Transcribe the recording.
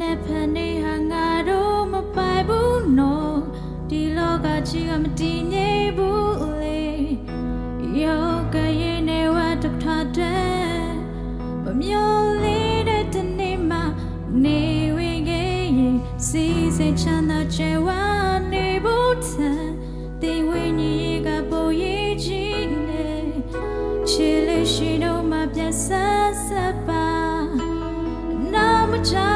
နဲ့ဖန်နေဟာငါတို့မပိုင်ဘူးနော်ဒီလောကကြီးကမတည်ငြိမ်ဘူးလေယောကရဲ့နေဝတ်တစ်ခါတည်းမမျောလေးတဲ့တနေ့မှနေဝင်ခဲ့ရင်စီစိတ်ချမ်းသာကျဝနေဖို့ထန်ဒီဝိညာဉ်ရေးကပိုရေးကြီးနေချစ်လေးရှိတော့မှပြတ်ဆက်ဆက်ပါနာမချ